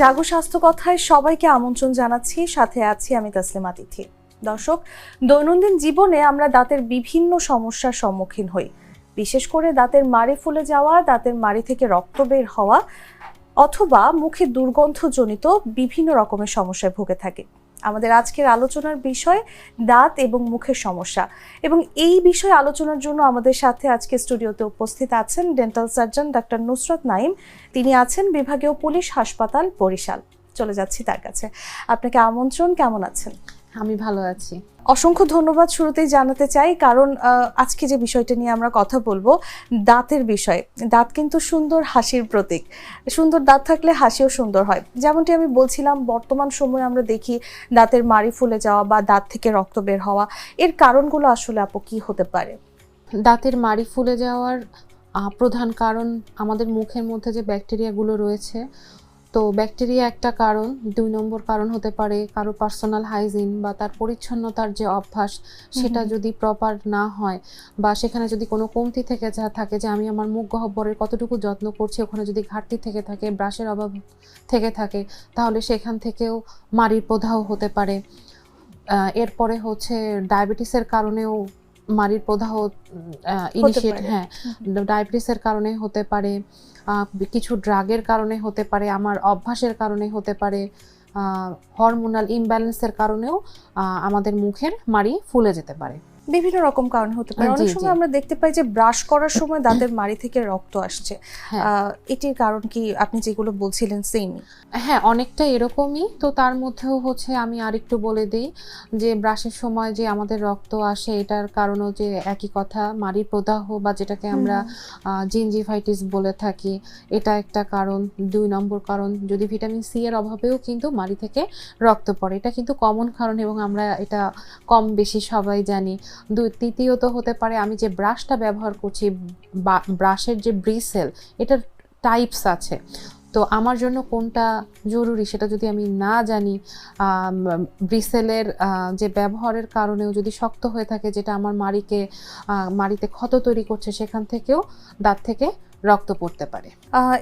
জাগো স্বাস্থ্য কথায় সবাইকে আমন্ত্রণ জানাচ্ছি। সাথে আছি আমি তাসলিমা তিথি। দর্শক, দৈনন্দিন জীবনে আমরা দাঁতের বিভিন্ন সমস্যার সম্মুখীন হই। বিশেষ করে দাঁতের মাড়ি ফুলে যাওয়া, দাঁতের মাড়ি থেকে রক্ত বের হওয়া, অথবা মুখে দুর্গন্ধজনিত বিভিন্ন রকমের সমস্যায় ভুগে থাকে। আমাদের আজকের আলোচনার বিষয় দাঁত এবং মুখের সমস্যা। এবং এই বিষয়ে আলোচনার জন্য আমাদের সাথে আজকে স্টুডিওতে উপস্থিত আছেন dental surgeon doctor Nusrat Naim তিনি আছেন বিভাগীয় পুলিশ হাসপাতাল বরিশাল। চলে যাচ্ছি তার কাছে। আপনাকে আমন্ত্রণ, কেমন আছেন? আমি ভালো আছি। অসংখ্য ধন্যবাদ শুরুতেই জানাতে চাই, কারণ আজকে যে বিষয়টা নিয়ে আমরা কথা বলব, দাঁতের বিষয়। দাঁত কিন্তু সুন্দর হাসির প্রতীক। সুন্দর দাঁত থাকলে হাসিও সুন্দর হয়। যেমনটি আমি বলছিলাম, বর্তমান সময়ে আমরা দেখি দাঁতের মাড়ি ফুলে যাওয়া বা দাঁত থেকে রক্ত বের হওয়া, এর কারণগুলো আসলে আপু কি হতে পারে? দাঁতের মাড়ি ফুলে যাওয়ার প্রধান কারণ আমাদের মুখের মধ্যে যে ব্যাকটেরিয়াগুলো রয়েছে তো ব্যাকটেরিয়া একটা কারণ দুই নম্বর কারণ হতে পারে কারও পার্সোনাল হাইজিন বা তার পরিচ্ছন্নতার যে অভ্যাস সেটা যদি প্রপার না হয় বা সেখানে যদি কোনো কমতি থেকে যা থাকে যে আমি আমার মুখ গহ্বরের কতটুকু যত্ন করছি ওখানে যদি ঘাটতি থেকে থাকে ব্রাশের অভাব থেকে থাকে তাহলে সেখান থেকেও মাড়ির প্রদাহ হতে পারে। এরপরে হচ্ছে ডায়াবেটিসের কারণেও মাড়ির প্রদাহ ইনিশিয়েট হ্যাঁ ডায়াবেটিসের কারণে হতে পারে কিছু ড্রাগের কারণে হতে পারে আমার অভ্যাসের কারণে হতে পারে হরমোনাল ইমব্যালেন্সের কারণেও আমাদের মুখের মাড়ি ফুলে যেতে পারে। বিভিন্ন রকম কারণ হতে পারে। অনেক সময় আমরা দেখতে পাই যে ব্রাশ করার সময় দাঁতের মাড়ি থেকে রক্ত আসছে। হ্যাঁ। এটির কারণ কি? আপনি যেগুলো বলছিলেন সেম হ্যাঁ অনেকটা এরকমই। তো তার মধ্যেও হচ্ছে আমি আরেকটু বলে দিই যে ব্রাশের সময় যে আমাদের রক্ত আসে এটার কারণও যে একই কথা মাড়ির প্রদাহ বা যেটাকে আমরা জিনজিভাইটিস বলে থাকি এটা একটা কারণ। দুই নম্বর কারণ যদি ভিটামিন সি এর অভাবেও কিন্তু মাড়ি থেকে রক্ত পড়ে। এটা কিন্তু কমন কারণ এবং আমরা এটা কম বেশি সবাই জানি। তৃতীয়ত হতে পারে আমি যে ব্রাশটা ব্যবহার করছি ব্রাশের যে ব্রিসেল, এটার টাইপস আছে। তো আমার জন্য কোনটা জরুরি সেটা যদি আমি না জানি ব্রিসেলের যে ব্যবহারের কারণেও যদি শক্ত হয়ে থাকে, যেটা আমার মাড়িকে মাড়িতে ক্ষত তৈরি করছে সেখান থেকেও, দাঁত থেকে রক্ত পড়তে পারে।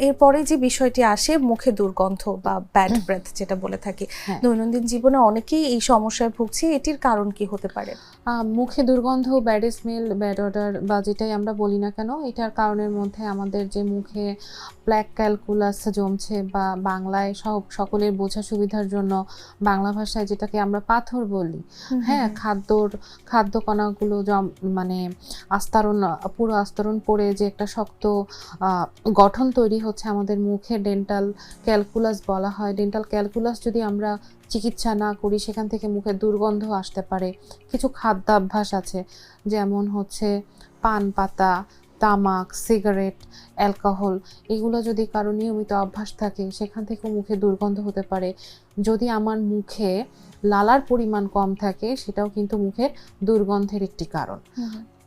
এরপরে যে বিষয়টি আসে মুখে দুর্গন্ধ বা ব্যাড ব্রেথ যেটা বলে থাকি হ্যাঁ। দৈনন্দিন জীবনে অনেকেই এই সমস্যায় ভুগছে এটির কারণ কি হতে পারে? মুখে দুর্গন্ধ ব্যাড স্মেল ব্যাড অর্ডার বা যেটাই আমরা বলি না কেন এটার কারণের মধ্যে আমাদের যে মুখে ব্ল্যাক ক্যালকুলাস জমছে বা বাংলায় সব সকলের বোঝা সুবিধার জন্য বাংলা ভাষায় যেটাকে আমরা পাথর বলি হ্যাঁ খাদ্যর খাদ্য কণাগুলো জম মানে আস্তরণ পুরো আস্তরণ পড়ে যে একটা শক্ত গঠন তৈরি হচ্ছে আমাদের মুখে ডেন্টাল ক্যালকুলাস বলা হয়। ডেন্টাল ক্যালকুলাস যদি আমরা চিকিৎসা না করি সেখান থেকে মুখে দুর্গন্ধ আসতে পারে। কিছু খাদ্যাভ্যাস আছে যেমন হচ্ছে পান পাতা তামাক সিগারেট অ্যালকোহল এগুলো যদি কারও নিয়মিত অভ্যাস থাকে সেখান থেকেও মুখে দুর্গন্ধ হতে পারে। যদি আমার মুখে লালার পরিমাণ কম থাকে সেটাও কিন্তু মুখের দুর্গন্ধের একটি কারণ।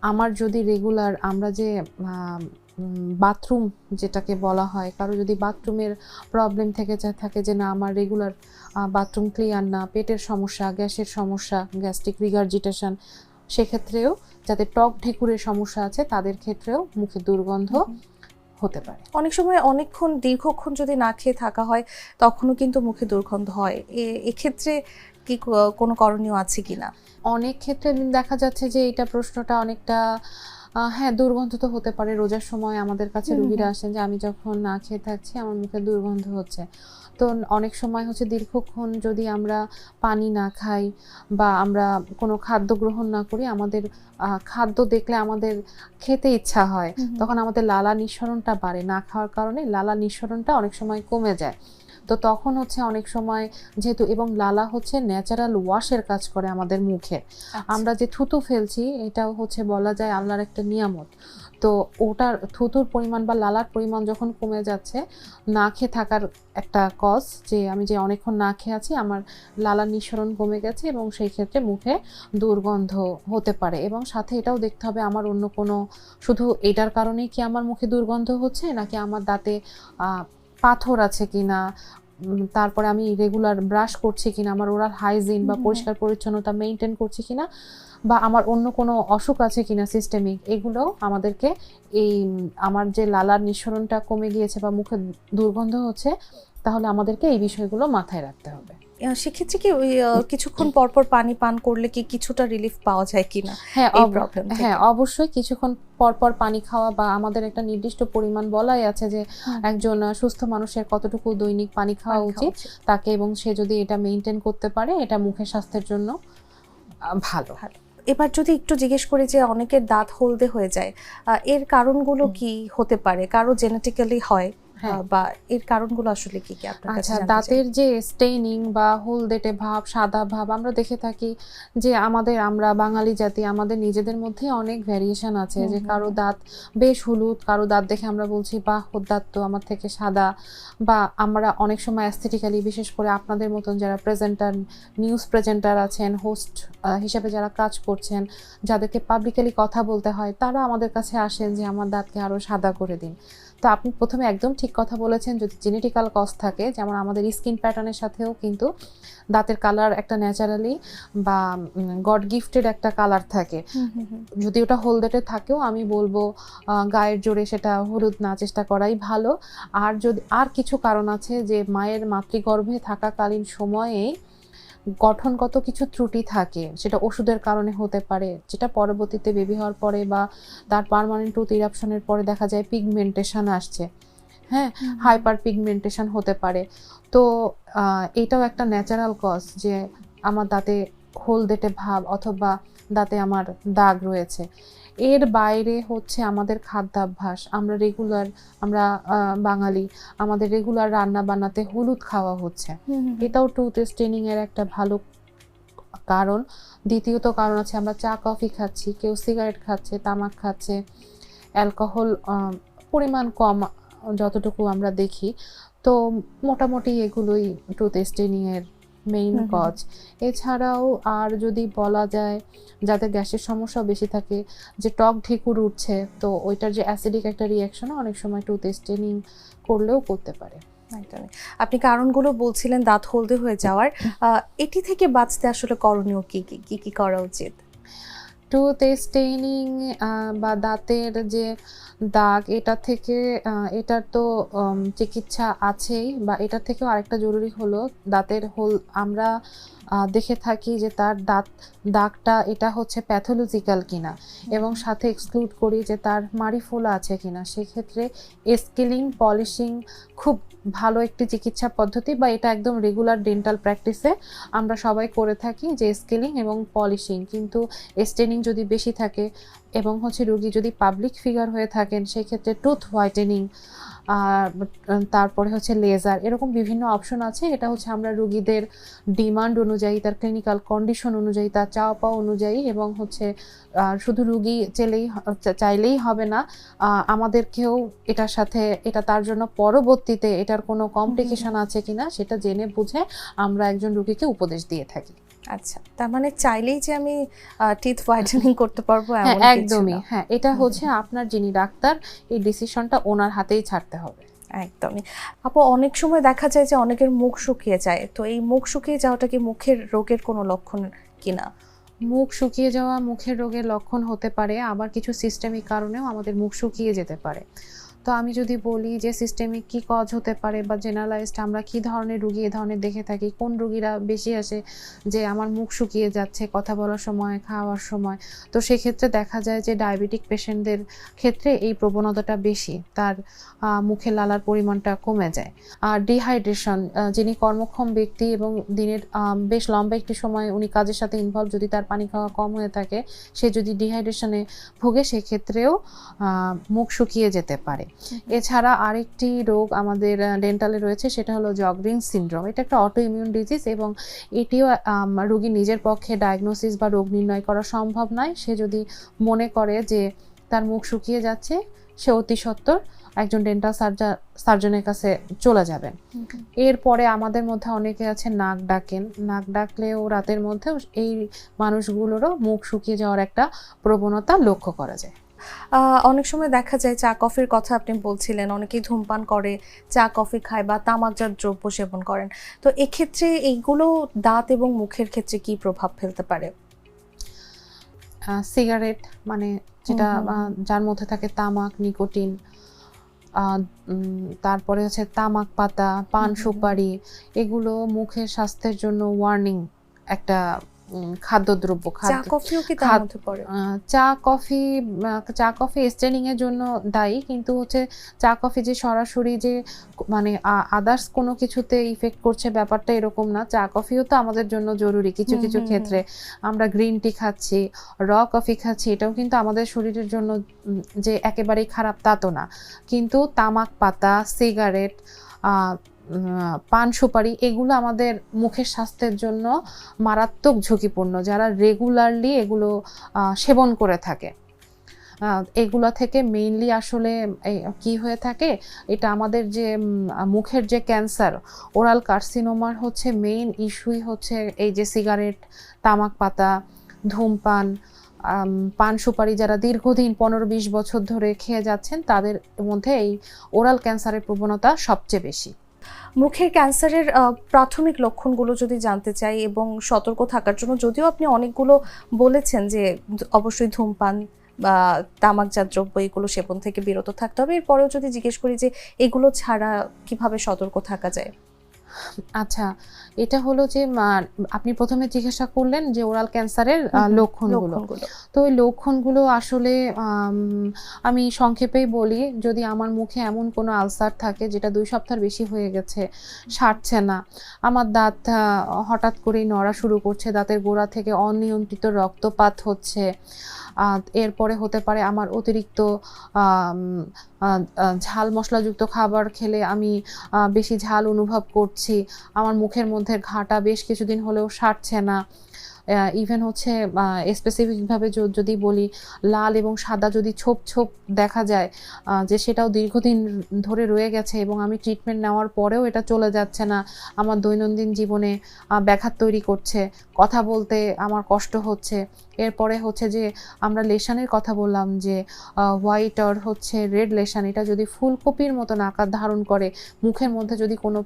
আমার যদি রেগুলার আমরা যে বাথরুম যেটাকে বলা হয়। কারও যদি বাথরুমের প্রবলেম থেকে যা- থাকে যে না আমার রেগুলার বাথরুম ক্লিয়ার না পেটের সমস্যা গ্যাসের সমস্যা গ্যাস্ট্রিক রিগার্জিটেশন সেক্ষেত্রেও যাতে টক ঢেকুরের সমস্যা আছে তাদের ক্ষেত্রেও মুখে দুর্গন্ধ হতে পারে। অনেক সময় অনেকক্ষণ দীর্ঘক্ষণ যদি না খেয়ে থাকা হয় তখনও কিন্তু মুখে দুর্গন্ধ হয়। এ- এক্ষেত্রে কি কোনো করণীয় আছে কিনা? অনেক ক্ষেত্রে দেখা যাচ্ছে যে এটা প্রশ্নটা অনেকটা হ্যাঁ দুর্গন্ধ তো হতে পারে। রোজার সময় আমাদের কাছে রুগীরা আসেন যে আমি যখন না খেয়ে থাকছি আমার মুখে দুর্গন্ধ হচ্ছে। তো অনেক সময় হচ্ছে দীর্ঘক্ষণ যদি আমরা পানি না খাই বা আমরা কোনো খাদ্য গ্রহণ না করি আমাদের খাদ্য দেখলে আমাদের খেতে ইচ্ছা হয়। তখন আমাদের লালা নিঃসরণটা বাড়ে। না খাওয়ার কারণে লালা নিঃসরণটা অনেক সময় কমে যায়। তো তখন হচ্ছে অনেক সময় যেহেতু এবং লালা হচ্ছে ন্যাচারাল ওয়াশের কাজ করে আমাদের মুখে। আচ্ছা। আমরা যে থুতু ফেলছি এটাও হচ্ছে বলা যায় আল্লাহর একটা নিয়ামত। তো ওটার থুতুর পরিমাণ বা লালার পরিমাণ যখন কমে যাচ্ছে না খেয়ে থাকার একটা কজ যে আমি যে অনেকক্ষণ না খেয়ে আছি আমার লালার নিঃসরণ কমে গেছে এবং সেই ক্ষেত্রে মুখে দুর্গন্ধ হতে পারে। এবং সাথে এটাও দেখতে হবে আমার অন্য কোনো শুধু এটার কারণেই কি আমার মুখে দুর্গন্ধ হচ্ছে নাকি আমার দাঁতে পাথর আছে কিনা না তারপরে আমি রেগুলার ব্রাশ করছি কিনা আমার ওরাল হাইজিন বা। পরিষ্কার পরিচ্ছন্নতা মেনটেন করছি কিনা বা আমার অন্য কোনো অসুখ আছে কিনা সিস্টেমিক এগুলো আমাদেরকে এই আমার যে লালার নিঃসরণটা কমে গিয়েছে বা মুখে দুর্গন্ধ হচ্ছে তাহলে আমাদেরকে এই বিষয়গুলো মাথায় রাখতে হবে সেক্ষেত্রে কি ওই কিছুক্ষণ পর পর পানি পান করলে কি কিছুটা রিলিফ পাওয়া যায় কিনা হ্যাঁ এই প্রবলেম হ্যাঁ অবশ্যই কিছুক্ষণ পর পর পানি খাওয়া বা আমাদের একটা নির্দিষ্ট পরিমাণ বলাই আছে যে একজন সুস্থ মানুষের কতটুকু দৈনিক পানি খাওয়া উচিত তাকে এবং সে যদি এটা মেনটেন করতে পারে এটা মুখের স্বাস্থ্যের জন্য আহ, ভালো। এবার যদি একটু জিজ্ঞেস করি যে অনেকের দাঁত হলদে হয়ে যায় এর কারণগুলো। কি হতে পারে? কারও জেনেটিক্যালি হয়? বা এর কারণগুলো আসলে কি কি আপনার কাছে আচ্ছা দাঁতের যে স্টেইনিং বা হলদেটে ভাব সাদা ভাব আমরা দেখে থাকি যে আমাদের আমরা বাঙালি জাতি আমাদের নিজেদের মধ্যে অনেক ভ্যারিয়েশন আছে যে কারও দাঁত বেশ হলুদ কারও দাঁত দেখে আমরা বলছি বাহ ওর দাঁত তো আমার থেকে সাদা। বা আমরা অনেক সময় অ্যাস্থেটিক্যালি বিশেষ করে আপনাদের মতন যারা প্রেজেন্টার নিউজ প্রেজেন্টার আছেন হোস্ট হিসেবে যারা কাজ করছেন যাদেরকে পাবলিকালি কথা বলতে হয় তারা আমাদের কাছে আসেন যে আমার দাঁতকে আরও সাদা করে দিন। তো আপনি প্রথমে একদম ঠিক কথা বলেছেন যদি জেনেটিক্যাল কজ থাকে যেমন আমাদের স্কিন প্যাটার্নের সাথেও কিন্তু দাঁতের কালার একটা ন্যাচারালি বা গড গিফটেড একটা কালার থাকে। যদি ওটা হলদেটে থাকেও আমি বলব গায়ের জোরে সেটা হলুদ না চেষ্টা করাই ভালো আর যদি আর কিছু কারণ আছে যে মায়ের মাতৃগর্ভে থাকাকালীন সময়ে গঠনগত কিছু ত্রুটি থাকে সেটা ওষুধের কারণে হতে পারে যেটা পরবর্তীতে বেবি হওয়ার পরে বা তার পার্মানেন্ট টুথ ইরাপশনের পরে দেখা যায় পিগমেন্টেশন আসছে। হ্যাঁ হাইপার পিগমেন্টেশন হতে পারে। তো এটাও একটা ন্যাচারাল কজ যে আমার দাঁতে হলদেটে ভাব অথবা দাঁতে আমার দাগ রয়েছে। এর বাইরে হচ্ছে আমাদের খাদ্যাভ্যাস। আমরা রেগুলার আমরা বাঙালি আমাদের রেগুলার রান্না বান্নাতে হলুদ খাওয়া হচ্ছে। এটাও টুথ স্টেনিং এর একটা ভালো কারণ। দ্বিতীয়ত কারণ আছে আমরা চা কফি খাচ্ছি কেউ সিগারেট খাচ্ছে তামাক খাচ্ছে। অ্যালকোহল পরিমাণ কম যতটুকু আমরা দেখি। তো মোটামুটি এগুলোই টুথ স্টেনিং এর মেইন। কজ। এছাড়াও আর যদি বলা যায় যাদের গ্যাসের সমস্যা বেশি থাকে যে টক ঢেকুর উঠছে তো ওইটার যে অ্যাসিডিক একটা রিয়াকশন অনেক সময় টুথ স্টেনিং করলেও করতে পারে। একদমই। আপনি কারণগুলো বলছিলেন দাঁত হলদে হয়ে যাওয়ার। এটি থেকে বাঁচতে আসলে করণীয় কি কি কি কি করা উচিত? টুথ স্টেইনিং বা দাঁতের যে দাগ, এটা থেকে এটার তো চিকিৎসা আছেই, বা এটার থেকেও আরেকটা জরুরি হলো, দাঁতের হোল, আমরা দেখে থাকি যে তার দাঁত দাগটা এটা হচ্ছে প্যাথোলজিক্যাল কিনা। এবং সাথে এক্সক্লুড করি যে তার মাড়ি ফোলা আছে কিনা। সেক্ষেত্রে স্কেলিং পলিশিং খুব ভালো একটি চিকিৎসা পদ্ধতি বা এটা একদম রেগুলার ডেন্টাল প্র্যাকটিসে আমরা সবাই করে থাকি যে স্কেলিং এবং পলিশিং কিন্তু স্টেনিং যদি বেশি থাকে এবং হচ্ছে রুগী যদি পাবলিক ফিগার হয়ে থাকেন সেক্ষেত্রে টুথ হোয়াইটেনিং তারপরে হচ্ছে লেজার এরকম বিভিন্ন অপশন আছে। এটা হচ্ছে আমরা রুগীদের ডিমান্ড অনুযায়ী তার ক্লিনিক্যাল কন্ডিশন অনুযায়ী তার চাওয়া পাওয়া অনুযায়ী এবং হচ্ছে শুধু রুগী চেলেই চাইলেই হবে না। আমাদেরকেও এটার সাথে এটা তার জন্য পরবর্তীতে এটার কোনো কমপ্লিকেশন আছে কিনা সেটা জেনে বুঝে আমরা একজন রুগীকে উপদেশ দিয়ে থাকি। আচ্ছা তার মানে চাইলেই যে আমি টিথ হোয়াইটেনিং করতে পারব হ্যাঁ এমন একদমই হ্যাঁ এটা হচ্ছে আপনার যিনি ডাক্তার এই ডিসিশনটা ওনার হাতেই ছাড়তে হবে। একদমই। আপু অনেক সময় দেখা যায় যে অনেকের মুখ শুকিয়ে যায় তো এই মুখ শুকিয়ে যাওয়াটা কি মুখের রোগের কোনো লক্ষণ কিনা মুখ শুকিয়ে যাওয়া মুখের রোগের লক্ষণ হতে পারে আবার কিছু সিস্টেমিক কারণেও আমাদের মুখ শুকিয়ে যেতে পারে। তো আমি যদি বলি যে সিস্টেমিক কি কজ হতে পারে বা জেনারেলাইজড আমরা কি ধরনের রুগী এ ধরনের দেখে থাকি, কোন রুগীরা বেশি আসে যে আমার মুখ শুকিয়ে যাচ্ছে কথা বলার সময়, খাওয়ার সময়, তো সেক্ষেত্রে দেখা যায় যে ডায়াবেটিক পেশেন্টদের ক্ষেত্রে এই প্রবণতাটা বেশি, তার মুখে লালার পরিমাণটা কমে যায়। আর ডিহাইড্রেশন যিনি কর্মক্ষম ব্যক্তি এবং দিনের বেশ লম্বা একটি সময় উনি কাজের সাথে ইনভলভ যদি তার পানি খাওয়া কম হয়ে থাকে, সে যদি ডিহাইড্রেশনে ভোগে, সেক্ষেত্রেও মুখ শুকিয়ে যেতে পারে। এছাড়া আরেকটি রোগ আমাদের ডেন্টালে রয়েছে সেটা হলো জগরিং সিনড্রোম। এটা একটা অটো ইমিউন ডিজিজ এবং এটিও রোগী নিজের পক্ষে ডায়াগনোসিস বা রোগ নির্ণয় করা সম্ভব নয়। সে যদি মনে করে যে তার মুখ শুকিয়ে যাচ্ছে সে অতি সত্বর একজন ডেন্টাল সার্জন সার্জনের কাছে চলে যাবেন এরপরে আমাদের মধ্যে অনেকে আছে নাক ডাকেন। নাক ডাকলেও রাতের মধ্যেও এই মানুষগুলোরও মুখ শুকিয়ে যাওয়ার একটা প্রবণতা লক্ষ্য করা যায়। অনেক সময় দেখা যায় চা কফির কথা আপনি বলছিলেন অনেকেই ধূমপান করে চা কফি খায় বা তামাকজাত দ্রব্য সেবন করেন। তো এক্ষেত্রে এইগুলো দাঁত এবং মুখের ক্ষেত্রে কি প্রভাব ফেলতে পারে? সিগারেট মানে যেটা যার মধ্যে থাকে তামাক নিকোটিন তারপরে হচ্ছে তামাক পাতা পান। সুপারি এগুলো মুখের স্বাস্থ্যের জন্য ওয়ার্নিং একটা খাদ্যদ্রব্য চা খাদ্য কফিও কি তার মধ্যে পড়ে? চা কফি চা কফি স্ট্রেনিং এর জন্য দায়ী কিন্তু হচ্ছে চা কফি যে সরাসরি যে মানে আদার্স কোনো কিছুতে ইফেক্ট করছে ব্যাপারটা এরকম না। চা কফিও তো আমাদের জন্য জরুরি কিছু কিছু ক্ষেত্রে। আমরা গ্রিন টি খাচ্ছি র কফি খাচ্ছি এটাও কিন্তু আমাদের শরীরের জন্য যে একেবারেই খারাপ তা তো না। কিন্তু তামাক পাতা সিগারেট পান সুপারি, এগুলো আমাদের মুখের স্বাস্থ্যের জন্য মারাত্মক ঝুঁকিপূর্ণ। যারা রেগুলারলি এগুলো সেবন করে থাকে এগুলো থেকে মেইনলি আসলে কি হয়ে থাকে? এটা আমাদের যে মুখের যে ক্যান্সার ওরাল কার্সিনোমার হচ্ছে মেইন ইস্যুই হচ্ছে এই যে সিগারেট তামাক পাতা, ধূমপান পান সুপারি যারা দীর্ঘদিন পনেরো বিশ বছর ধরে খেয়ে যাচ্ছেন, তাদের মধ্যে এই ওরাল ক্যান্সারের প্রবণতা সবচেয়ে বেশি। মুখের ক্যান্সারের প্রাথমিক লক্ষণগুলো যদি জানতে চাই এবং সতর্ক থাকার জন্য, যদিও আপনি অনেকগুলো বলেছেন যে অবশ্যই ধূমপান বা তামাকজাত দ্রব্য এগুলো সেবন থেকে বিরত থাকতে হবে। এরপরেও যদি জিজ্ঞেস করি যে এগুলো ছাড়া কীভাবে সতর্ক থাকা যায়? আচ্ছা এটা হলো যে আপনি প্রথমে জিজ্ঞাসা করলেন যে ওরাল ক্যান্সারের লক্ষণগুলো। তো ওই লক্ষণগুলো আসলে আমি সংক্ষেপেই বলি যদি আমার মুখে এমন কোনো আলসার থাকে যেটা দুই সপ্তাহ বেশি হয়ে গেছে সারছে না আমার দাঁত হঠাৎ করেই নড়া শুরু করছে দাঁতের গোড়া থেকে অনিয়ন্ত্রিত রক্তপাত হচ্ছে এরপরে হতে পারে আমার অতিরিক্ত ঝাল মশলাযুক্ত খাবার খেলে আমি বেশি ঝাল অনুভব করছি। আমার মুখের মধ্যে ঘাটা বেশ কিছুদিন হলেও সারছে না। ইভেন হচ্ছে স্পেসিফিকভাবে যদি বলি, লাল এবং সাদা যদি ছোপ ছোপ দেখা যায় যে সেটাও দীর্ঘদিন ধরে রয়ে গেছে এবং আমি ট্রিটমেন্ট নেওয়ার পরেও এটা চলে যাচ্ছে না। আমার দৈনন্দিন জীবনে ব্যাঘাত তৈরি করছে। কথা বলতে আমার কষ্ট হচ্ছে। এরপরে হচ্ছে যে আমরা লেশানের কথা বললাম যে হোয়াইট আর হচ্ছে রেড লেশান, এটা যদি ফুলকপির মতন আকার ধারণ করে, মুখের মধ্যে যদি কোনো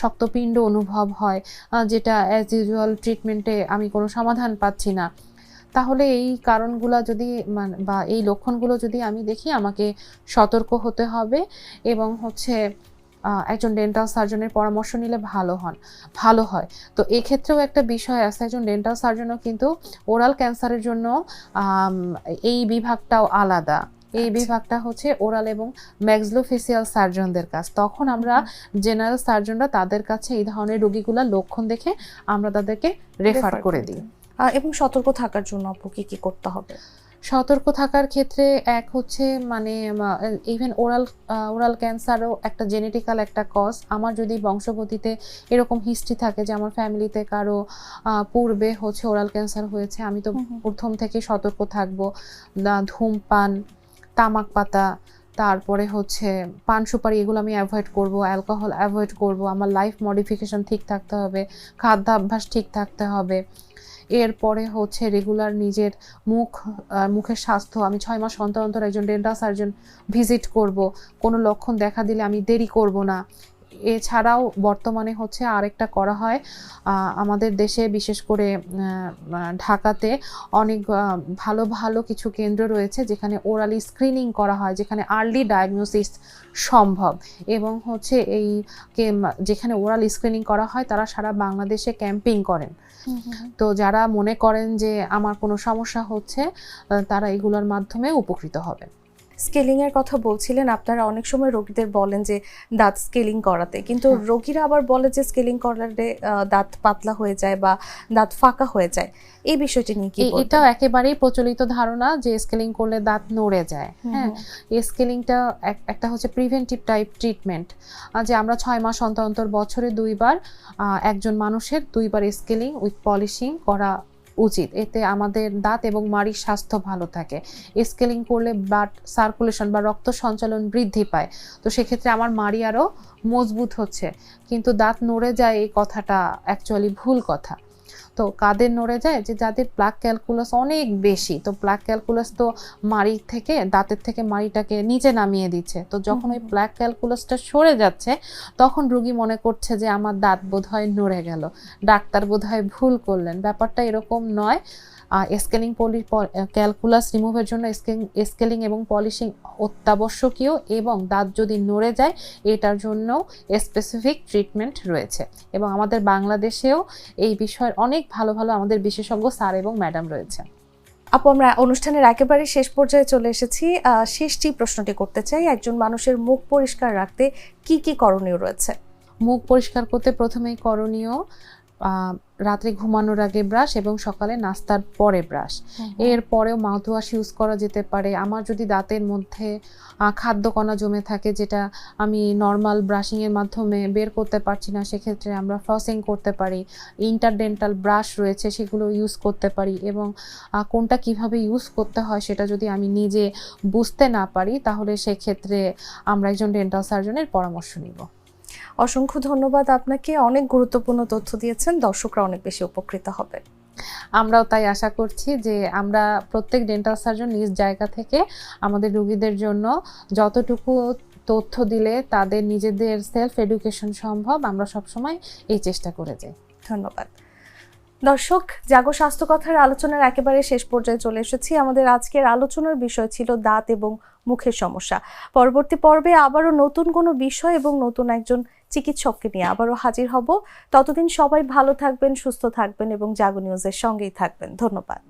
শক্তপিণ্ড অনুভব হয় যেটা অ্যাজ ইউজুয়াল ট্রিটমেন্টে আমি কোনো সমাধান পাচ্ছি না। তাহলে এই কারণগুলো যদি বা এই লক্ষণগুলো যদি আমি দেখি, আমাকে সতর্ক হতে হবে এবং হচ্ছে একজন ডেন্টাল সার্জনের পরামর্শ নিলে ভালো হন, ভালো হয়। তো এক্ষেত্রেও একটা বিষয় আছে, একজন ডেন্টাল সার্জনও কিন্তু ওরাল ক্যান্সারের জন্য এই বিভাগটাও আলাদা। এই আচ্ছা। বিভাগটা হচ্ছে ওরাল এবং ম্যাক্সলোফেসিয়াল সার্জনদের কাজ। তখন আমরা জেনারেল সার্জনরা তাদের কাছে এই ধরনের রোগীগুলা লক্ষণ দেখে আমরা তাদেরকে রেফার করে দিই। এবং সতর্ক থাকার জন্য আপু কি কি করতে হবে? সতর্ক থাকার ক্ষেত্রে এক হচ্ছে মানে ইভেন ওরাল ওরাল ক্যান্সারও একটা জেনেটিক্যাল একটা কজ। আমার যদি বংশগতিতে এরকম হিস্ট্রি থাকে যে আমার ফ্যামিলিতে কারও পূর্বে হচ্ছে ওরাল ক্যান্সার হয়েছে আমি তো। প্রথম থেকে সতর্ক থাকব। না ধূমপান তামাক পাতা, তারপরে হচ্ছে পান সুপারি, এগুলো আমি অ্যাভয়েড করব অ্যালকোহল অ্যাভয়েড করব, আমার লাইফ মডিফিকেশন ঠিক থাকতে হবে, খাদ্যাভ্যাস ঠিক থাকতে হবে। এরপরে হচ্ছে রেগুলার নিজের মুখ মুখের স্বাস্থ্য, আমি ছয় মাস অন্তর অন্তর একজন ডেন্টাল সার্জন ভিজিট করব, কোনো লক্ষণ দেখা দিলে আমি দেরি করব না। এছাড়াও বর্তমানে হচ্ছে আরেকটা করা হয় আমাদের দেশে বিশেষ করে ঢাকাতে অনেক ভালো ভালো কিছু কেন্দ্র রয়েছে যেখানে ওরালি স্ক্রিনিং করা হয় যেখানে আর্লি ডায়াগনোসিস সম্ভব এবং হচ্ছে এই কে- যেখানে ওরাল স্ক্রিনিং করা হয় তারা সারা বাংলাদেশে ক্যাম্পিং করেন। তো যারা মনে করেন যে আমার কোনো সমস্যা হচ্ছে তারা এগুলোর মাধ্যমে উপকৃত হবে। স্কেলিং এর কথা বলছিলেন আপনারা অনেক সময় রোগীদের বলেন যে দাঁত স্কেলিং করাতে। কিন্তু হ্যাঁ। রোগীরা আবার বলে যে স্কেলিং করালে দাঁত পাতলা হয়ে যায় বা দাঁত ফাঁকা হয়ে যায়। এই বিষয়টি নিয়ে কি এটাও একেবারেই প্রচলিত ধারণা যে স্কেলিং করলে দাঁত নড়ে যায়। হ্যাঁ। এই স্কেলিংটা একটা হচ্ছে প্রিভেন্টিভ টাইপ ট্রিটমেন্ট যে আমরা ছয় মাস অন্তর অন্তর বছরে দুইবার একজন মানুষের দুইবার স্কেলিং উইথ পলিশিং করা উচিত। এতে আমাদের দাঁত এবং মাড়ির স্বাস্থ্য ভালো থাকে। স্কেলিং করলে ব্লাড সার্কুলেশন বা রক্ত সঞ্চালন বৃদ্ধি পায়। তো সেক্ষেত্রে আমার মাড়ি আরও মজবুত হচ্ছে। কিন্তু দাঁত নড়ে যায় এই কথাটা অ্যাকচুয়ালি ভুল কথা। তো কাদের নড়ে যায়? যে যাদের প্লাক ক্যালকুলাস অনেক বেশি তো প্লাক ক্যালকুলাস তো মাড়ি থেকে দাঁতের থেকে মাড়িটাকে নিচে নামিয়ে দিচ্ছে। তো যখন ওই। প্লাক ক্যালকুলাসটা সরে যাচ্ছে তখন রুগী মনে করছে যে আমার দাঁত বোধহয় নড়ে গেল। ডাক্তার বোধহয় ভুল করলেন। ব্যাপারটা এরকম নয়। স্কেলিং পলি ক্যালকুলাস রিমুভের জন্য স্কেলিং এবং পলিশিং অত্যাবশ্যকীয় এবং দাঁত যদি নড়ে যায় এটার জন্য স্পেসিফিক ট্রিটমেন্ট রয়েছে। এবং আমাদের বাংলাদেশেও এই বিষয়ের অনেক ভালো ভালো আমাদের বিশেষজ্ঞ স্যার এবং ম্যাডাম রয়েছে। আপু আমরা অনুষ্ঠানের একেবারে শেষ পর্যায়ে চলে এসেছি। শেষটি প্রশ্নটি করতে চাই একজন মানুষের মুখ পরিষ্কার রাখতে কি কি করণীয় রয়েছে? মুখ পরিষ্কার করতে প্রথমেই করণীয় রাত্রে ঘুমানোর আগে ব্রাশ এবং সকালে নাস্তার পরে ব্রাশ এর পরেও মাউথওয়াশ ইউজ করা যেতে পারে। আমার যদি দাঁতের মধ্যে খাদ্যকণা জমে থাকে যেটা আমি নর্মাল ব্রাশিংয়ের মাধ্যমে বের করতে পারছি না সেক্ষেত্রে আমরা ফ্লসিং করতে পারি। ইন্টারডেন্টাল ব্রাশ রয়েছে সেগুলো ইউজ করতে পারি এবং কোনটা কীভাবে ইউজ করতে হয় সেটা যদি আমি নিজে বুঝতে না পারি তাহলে সেক্ষেত্রে আমরা একজন ডেন্টাল সার্জনের পরামর্শ নিব। অসংখ্য ধন্যবাদ আপনাকে। অনেক গুরুত্বপূর্ণ তথ্য দিয়েছেন। দর্শকরা অনেক বেশি উপকৃত হবে। আমরাও তাই আশা করছি যে আমরা প্রত্যেক ডেন্টাল সার্জন নিজ জায়গা থেকে আমাদের রুগীদের জন্য যতটুকু তথ্য দিলে তাদের নিজেদের সেলফ এডুকেশন সম্ভব আমরা সবসময় এই চেষ্টা করে যাই। ধন্যবাদ। দর্শক, জাগো স্বাস্থ্য কথার আলোচনার একেবারে শেষ পর্যায়ে চলে এসেছি। আমাদের আজকের আলোচনার বিষয় ছিল দাঁত এবং মুখের সমস্যা। পরবর্তী পর্বে আবারও নতুন কোনো বিষয় এবং নতুন একজন চিকিৎসককে নিয়ে আবারও হাজির হব। ততদিন সবাই ভালো থাকবেন, সুস্থ থাকবেন এবং জাগো নিউজের সঙ্গেই থাকবেন। ধন্যবাদ।